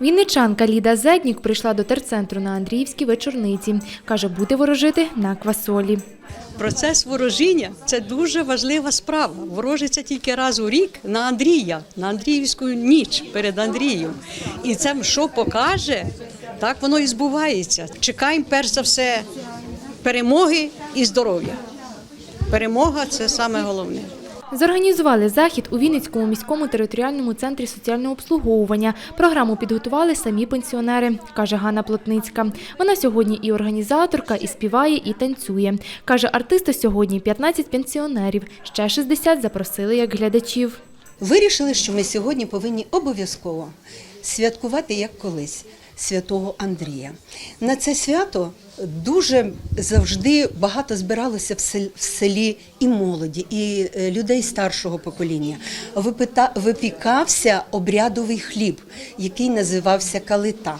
Вінничанка Ліда Зеднік прийшла до терцентру на Андріївській вечорниці. Каже, бути ворожити на квасолі. Процес ворожіння це дуже важлива справа. Ворожиться тільки раз у рік на Андрія, на Андріївську ніч перед Андрієм. І це що покаже, так воно і збувається. Чекаємо перш за все перемоги і здоров'я. Перемога це саме головне. Зорганізували захід у Вінницькому міському територіальному центрі соціального обслуговування. Програму підготували самі пенсіонери, каже Ганна Плотницька. Вона сьогодні і організаторка, і співає, і танцює. Каже, артисти сьогодні 15 пенсіонерів, ще 60 запросили як глядачів. Вирішили, що ми сьогодні повинні обов'язково святкувати як колись святого Андрія. На це свято дуже завжди багато збиралося в сел- в селі і молоді, і е, людей старшого покоління. Випікався обрядовий хліб, який називався калита.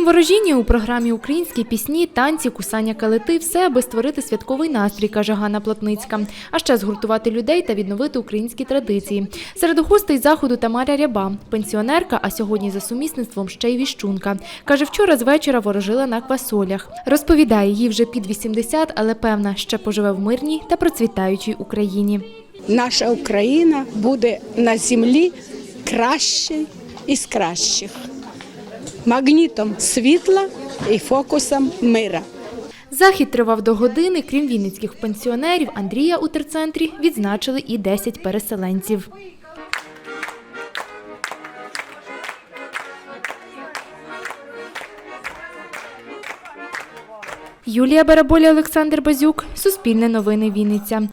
Крім ворожіння, у програмі українські пісні, танці, кусання калити – все, аби створити святковий настрій, каже Ганна Плотницька. А ще згуртувати людей та відновити українські традиції. Серед гостей заходу Тамаря Ряба, пенсіонерка, а сьогодні за сумісництвом ще й віщунка. Каже, вчора з вечора ворожила на квасолях. Розповідає, їй вже під 80, але певна, ще поживе в мирній та процвітаючій Україні. наша Україна буде на землі краще із кращих, магнітом світла і фокусом мира. Захід тривав до години. Крім вінницьких пенсіонерів, Андрія у терцентрі відзначили і 10 переселенців. Юлія Бараболя, Олександр Базюк, Суспільне новини Вінниця.